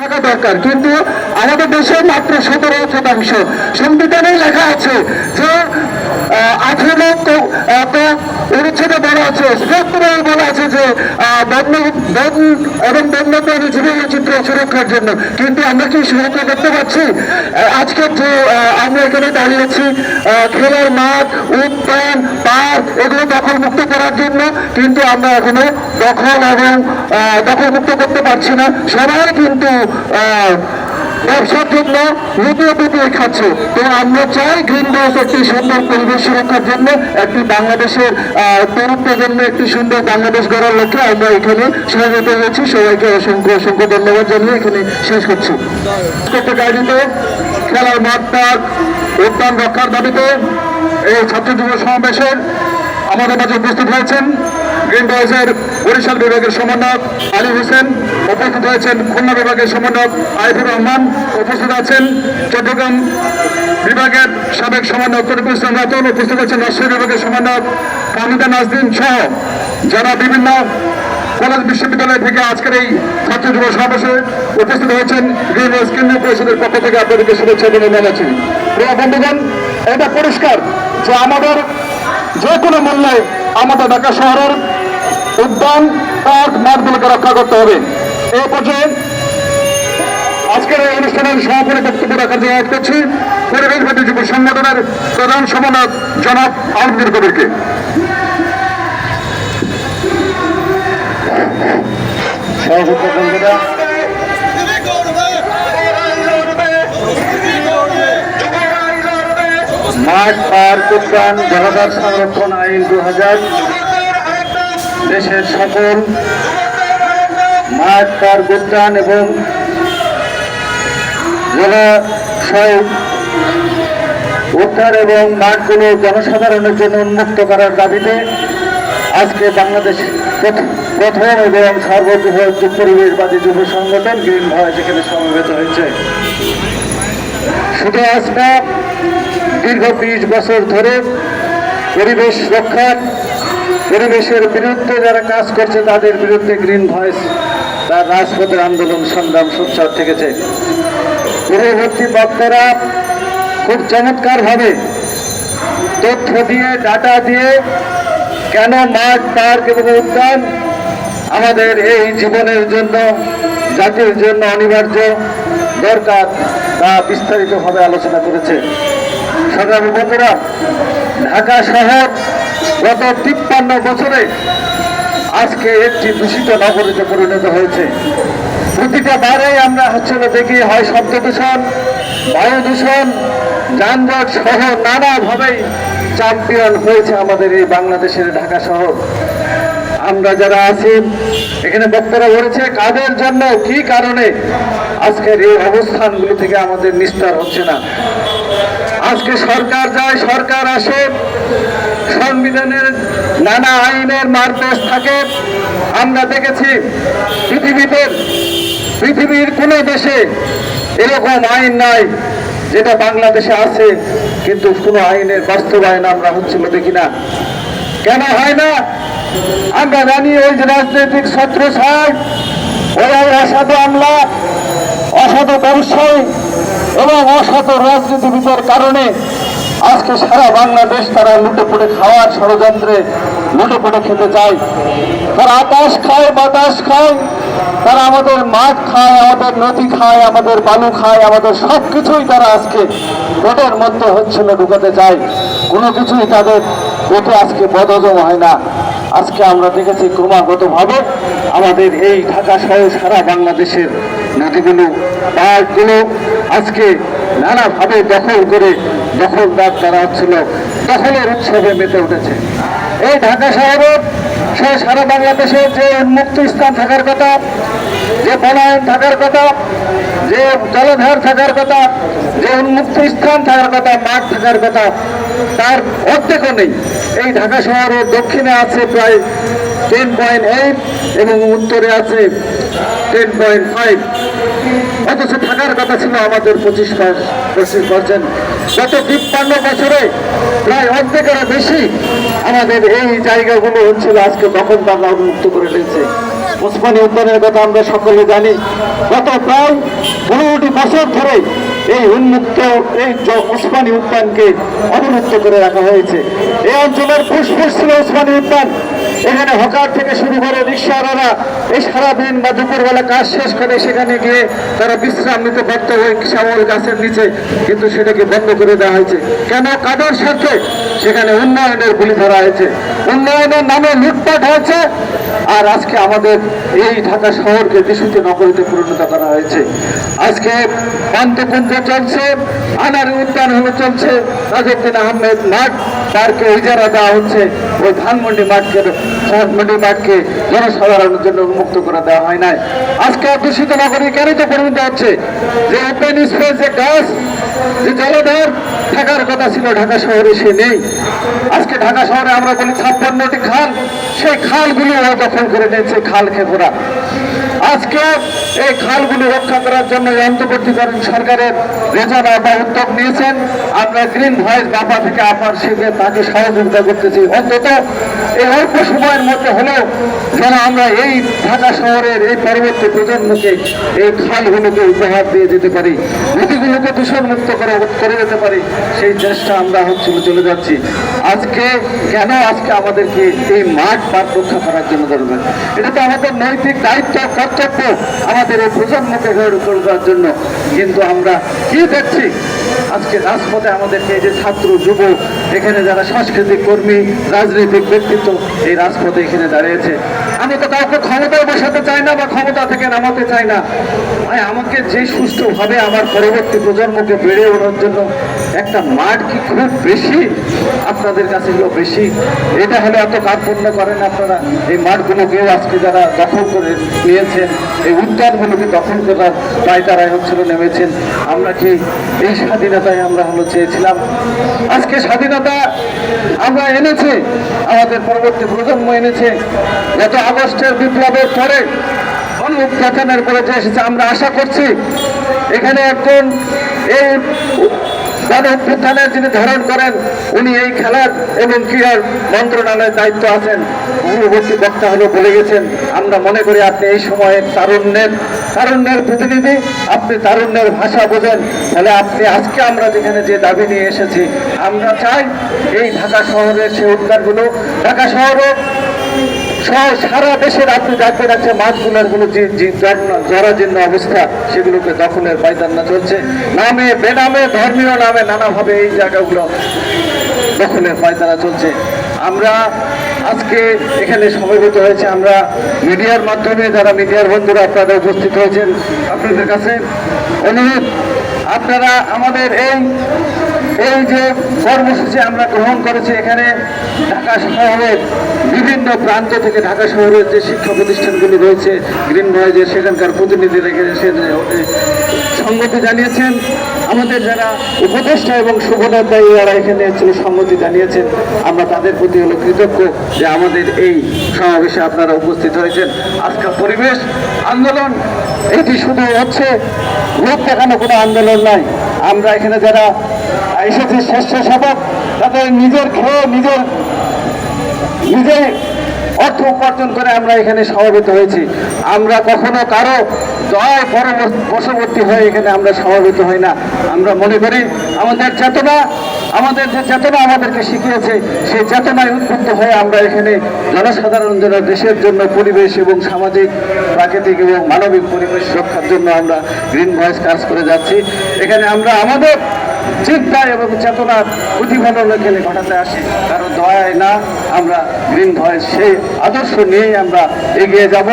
থাকা দরকার। কিন্তু আমাদের দেশে মাত্র সতেরো শতাংশ। সংবিধানে লেখা আছে যে আঠেরো অনুচ্ছেদে বলা আছে স্পষ্টভাবে বলা আছে যে বন্য, বন এবং বন্যপ্রাণী জীব চিত্র সুরক্ষার জন্য। কিন্তু আমরা কি সুরক্ষা করতে পারছি? আজকে যে আমরা এখানে দাঁড়িয়েছি খেলার মাঠ, উদ্যান, পার্ক, এগুলো দখল মুক্ত করার জন্য, কিন্তু আমরা এখনও দখল এবং দখল মুক্ত করতে পারছি না। সবাই কিন্তু ব্যবসার জন্য লুটিয়ে পুটিয়ে খাচ্ছে। তো আমরা চাই গ্রিন হাউস একটি সুন্দর পরিবেশ সুরক্ষার জন্য, একটি বাংলাদেশের তরুণ প্রজন্ম একটি সুন্দর বাংলাদেশ গড়ার লক্ষ্যে আমরা এখানে সহযোগিত হয়েছি। সবাইকে অসংখ্য অসংখ্য ধন্যবাদ জানিয়ে এখানে শেষ করছি। আয়োজিত খেলার মাঠ পার্ক উদ্যান রক্ষার দাবিতে এই ছাত্র যুব সমাবেশের আমাদের মাঝে উপস্থিত হয়েছেন। গ্রিন বয়েজের বরিশাল বিভাগের সমন্বয়ক আলী হোসেন, উপস্থিত হয়েছেন খুলনা বিভাগের সমন্বয়ক আরিফুর রহমান, উপস্থিত আছেন চট্টগ্রাম বিভাগের সাবেক সমন্বয়ক তরিকুল রাতুল, উপস্থিত আছেন রাজশাহী বিভাগের সমন্বয়ক কামিদা নাজদিন সহ যারা বিভিন্ন কলেজ বিশ্ববিদ্যালয় থেকে আজকের এই ছাত্র যুব সমাবেশে উপস্থিত হয়েছেন গ্রিন বয়েজ কেন্দ্রীয় পরিষদের পক্ষ থেকে আপনাদেরকে শুভেচ্ছা এবং জানাচ্ছি। প্রিয় বন্ধুগণ, এটা পরিষ্কার যে আমাদের যে কোনো মূল্যে আমাদের ঢাকা শহরের উদ্যান পার্ক মাঠগুলোকে রক্ষা করতে হবে। এই পর্যায়ে আজকের এই অনুষ্ঠানের সমাপনী বক্তব্য রাখার জন্য করছি পরিবেশবাদী যুব সংগঠনের প্রধান সমন্বয়ক জনাব আলমগীর কবিরকে। মাঠ পার্ক উদ্যান জলাধার সংরক্ষণ আইন দু হাজার দেশের সকল মাঠ পার্ক উদ্যান এবং জলাশয় উদ্ধার এবং মাঠগুলো জনসাধারণের জন্য উন্মুক্ত করার দাবিতে আজকে বাংলাদেশ প্রথম এবং সর্ববৃহৎ পরিবেশবাদী যুব সংগঠন গ্রিন ভয়েস এখানে সমবেত হয়েছে। শুধু আজ দীর্ঘ বিশ বছর ধরে পরিবেশ রক্ষার পরিবেশের বিরুদ্ধে যারা কাজ করছে, তাদের বিরুদ্ধে গ্রিন ভয়েস তার রাজপথের আন্দোলন সংগ্রাম সোচ্চার থেকেছে। পূর্ববর্তী বক্তারা খুব চমৎকারভাবে তথ্য দিয়ে ডাটা দিয়ে কেন মাঠ পার্ক এবং উদ্যান আমাদের এই জীবনের জন্য, জাতির জন্য অনিবার্য দরকার তা বিস্তারিতভাবে আলোচনা করেছে। সংগ্রামী বন্ধুরা, ঢাকা শহর গত তিপ্পান্ন বছরে আজকে একটি দূষিত নগরীতে পরিণত হয়েছে। প্রতিটা বারে আমরা হচ্ছে দেখি, হয় শব্দ দূষণ, বায়ু দূষণ, যানজট সহ নানাভাবেই চ্যাম্পিয়ন হয়েছে আমাদের এই বাংলাদেশের ঢাকা শহর। আমরা যারা আছি, এখানে বক্তারা বলেছে, কাদের জন্য, কি কারণে আজকের এই অবস্থানগুলো থেকে আমাদের নিস্তার হচ্ছে না? আজকে সরকার যায়, সরকার আসে, সংবিধানের নানা আইনের মারপেশ থাকে। আমরা দেখেছি পৃথিবীতে, পৃথিবীর কোনো দেশে এরকম আইন নাই যেটা বাংলাদেশে আছে, কিন্তু কোনো আইনের বাস্তবায়ন আমরা হচ্ছিল দেখি না। কেন হয় না? আমরা জানি ওই যে রাজনৈতিক ছত্র ছাড় ওরা অসাধু আমলা, অসাধু ব্যবসায়ী এবং অসাধু রাজনীতিবিদের কারণে আজকে সারা বাংলাদেশ তারা লুটে পুটে খাওয়ার ষড়যন্ত্রে লুটে পুটে খেতে চায়। তারা আকাশ খায়, বাতাস খায়, তারা আমাদের মাঠ খায়, আমাদের নদী খায়, আমাদের বালু খায়, আমাদের সব কিছুই তারা আজকে পেটের মধ্যে হচ্ছিল ঢুকাতে চায়। কোনো কিছুই তাদের পেটে আজকে বদহজম হয় না। আজকে আমরা দেখেছি ক্রমাগতভাবে আমাদের এই ঢাকা সহ সারা বাংলাদেশের নদীগুলো পার্কগুলো আজকে নানাভাবে দখল করে দখলদার তারা হচ্ছিল দখলের উৎসবে মেতে উঠেছে। এই ঢাকা শহরের সহ সারা বাংলাদেশের যে উন্মুক্ত স্থান থাকার কথা, যে বনায়ন থাকার কথা যে জলধার থাকার কথা, যে উন্মুক্ত স্থান থাকার কথা, মাঠ থাকার কথা, তার অর্ধেকও নেই। এই ঢাকা শহরের দক্ষিণে আছে প্রায় টেন পয়েন্ট এইট এবং উত্তরে আছে টেন পয়েন্ট ফাইভ অথচ থাকার কথা ছিল আমাদের পঁচিশ পঁচিশ পার্সেন্ট গত তিপ্পান্ন বছরে প্রায় অর্ধেকেরও বেশি আমাদের এই জায়গাগুলো হচ্ছিল আজকে দখলদাররা উন্মুক্ত করে নিয়েছে ওসমানী উদ্যানের কথা আমরা সকলে জানি। গত প্রায় পনেরোটি বছর ধরে এই উন্মুক্ত এই ওসমানী উদ্যানকে অবমুক্ত করে রাখা হয়েছে। এই অঞ্চলের ফুসফুস ছিল ওসমানী উদ্যান। এখানে হকার থেকে শুরু করে রিক্সাওয়ালারা এই সারাদিন বা দুপুরবেলা কাজ শেষ করে সেখানে গিয়ে তারা বিশ্রাম নিতে পারত ওই শ্যামল গাছের নিচে কিন্তু সেটাকে বন্ধ করে দেওয়া হয়েছে। কেন? কাদের স্বার্থে সেখানে উন্নয়নের গুলি ধরা হয়েছে। উন্নয়নের নামে লুটপাট হয়েছে। আর আজকে আমাদের এই ঢাকা শহরকে দূষিত নগরীতে পরিণত করা হয়েছে। আজকে পান্তকুঞ্জ চলছে আনারি উদ্যান হলো চলছে তাজউদ্দিন আহমেদ মাঠ। পার্কে ইজারা দেওয়া হচ্ছে, ওই ধানমন্ডি মাঠকে ধানমন্ডি মাঠকে জনসাধারণের জন্য উন্মুক্ত করে দেওয়া হয় নাই। আজকে দূষিত নগরী কেন তো পরিণত হচ্ছে? যে ওপেন স্পেস যে গাছ যে জলধার, থাকার কথা ছিল ঢাকা শহরে, সে নেই। আজকে ঢাকা শহরে আমরা বলি ছাপ্পান্নটি খাল। সেই খালগুলি দখল করে নিয়েছে, খাল খেকোরা। আজকে এই খালগুলি রক্ষা করার জন্য অন্তর্বর্তীকালীন সরকারের রেজানা বা উদ্যোগ নিয়েছেন। আমরা গ্রিন ভয়েস বাপা থেকে আপার শিখে তাকে সহযোগিতা করতেছি। অন্তত এই অল্প সময়ের মধ্যে হলেও যেন আমরা এই ঢাকা শহরের এই পরবর্তী প্রজন্মকে এই খালগুলোকে উপহার দিয়ে যেতে পারি। নদীগুলোকে দূষণমুক্ত করে করে যেতে পারি, সেই চেষ্টা আমরা হচ্ছিল চলে যাচ্ছি। আজকে কেন আজকে আমাদেরকে এই মাঠ পাট রক্ষা করার জন্য দরকার এটা তো আমাদের নৈতিক দায়িত্ব, কর্তব্য, আমাদের এই প্রজন্মকে গড়ে তোলার জন্য। কিন্তু আমরা কি দেখছি? আজকে রাজপথে আমাদেরকে এই যে ছাত্র, যুব, এখানে যারা সাংস্কৃতিক কর্মী, রাজনৈতিক ব্যক্তিত্ব, এই রাজপথে এখানে দাঁড়িয়েছে। আমি তো কাউকে ক্ষমতায় বসাতে চাই না বা ক্ষমতা থেকে নামাতে চাই না। ভাই আমাকে যে সুষ্ঠুভাবে আমার পরবর্তী প্রজন্মকে বেড়ে ওঠার জন্য একটা মাঠ কি খুব বেশি? আপনাদের কাছে হলো বেশি? এটা হলে এত কার্পণ্য করেন আপনারা। এই মাঠগুলোকেও আজকে যারা দখল করে নিয়েছেন, এই উদ্যানগুলোকে দখল করার পায়তারায় হচ্ছিল নেমেছেন। আমরা কি এই স্বাধীনতায় আমরা হলো চেয়েছিলাম? আজকে স্বাধীনতা আমরা এনেছি, আমাদের পরবর্তী প্রজন্ম এনেছে। গত আগস্টের বিপ্লবের পরে গণ উত্থানের পরে যে এসেছে, আমরা আশা করছি এখানে একজন এই যিনি ধারণ করেন, উনি এই খেলার এবং ক্রীড়ার মন্ত্রণালয়ের দায়িত্ব আছেন। পূর্ববর্তী বক্তা হলো বলে গেছেন, আমরা মনে করি আপনি এই সময়ের তারুণ্যের তারুণ্যের প্রতিনিধি, আপনি তারুণ্যের ভাষা বোঝেন। তাহলে আপনি আজকে আমরা যেখানে যে দাবি নিয়ে এসেছি, আমরা চাই এই ঢাকা শহরের সেই উদ্যানগুলো, ঢাকা শহরও সারা দেশের আপনি দেখবেন আছে মাছগুলোরগুলো যে জরাজীর্ণ অবস্থা, সেগুলোকে দখলের পায়তান্না চলছে। নামে, বেনামে, ধর্মীয় নামে নানাভাবে এই জায়গাগুলো দখলের পায়তারা চলছে। আমরা আজকে এখানে সমবেত হয়েছে। আমরা মিডিয়ার মাধ্যমে, যারা মিডিয়ার বন্ধুরা আপনারা উপস্থিত হয়েছেন, আপনাদের কাছে অনুরোধ, আপনারা আমাদের এই এই যে কর্মসূচি আমরা গ্রহণ করেছি এখানে ঢাকা শহরের বিভিন্ন প্রান্ত থেকে ঢাকা শহরের যে শিক্ষা প্রতিষ্ঠানগুলি রয়েছে, গ্রিন ভয়েজের সেখানকার প্রতিনিধিরা এখানে সংগতি জানিয়েছেন। আমাদের যারা উপদেষ্টা এবং শুভদায়ী যারা এখানে ছিল সম্মতি জানিয়েছেন। আমরা তাদের প্রতি হলো কৃতজ্ঞ যে আমাদের এই সমাবেশে আপনারা উপস্থিত হয়েছেন। আজকাল পরিবেশ আন্দোলন, এটি শুধু হচ্ছে লোক দেখানো কোনো আন্দোলন নয়। আমরা এখানে যারা এসেছি স্বেচ্ছাসেবক তাদের নিজের খেয়ে, নিজের, নিজে অর্থ উপার্জন করে আমরা এখানে সমবেত হয়েছি। আমরা কখনো কারও পরবর্তী বশবর্তী হয়ে এখানে আমরা সমবেত হই না। আমরা মনে করি আমাদের চেতনা, আমাদের যে চেতনা আমাদেরকে শিখিয়েছে, সেই চেতনায় উদ্বুদ্ধ হয়ে আমরা এখানে জনসাধারণ যেন দেশের জন্য পরিবেশ এবং সামাজিক, প্রাকৃতিক এবং মানবিক পরিবেশ রক্ষার জন্য আমরা গ্রিন ভয়েস কাজ করে যাচ্ছি। এখানে আমরা আমাদের চিন্তা এবং চেতনার প্রতিফলন এখানে ঘটাতে আসি। কারও দয়ায় না, আমরা গ্রিন ধয়ের সেই আদর্শ নিয়েই আমরা এগিয়ে যাব।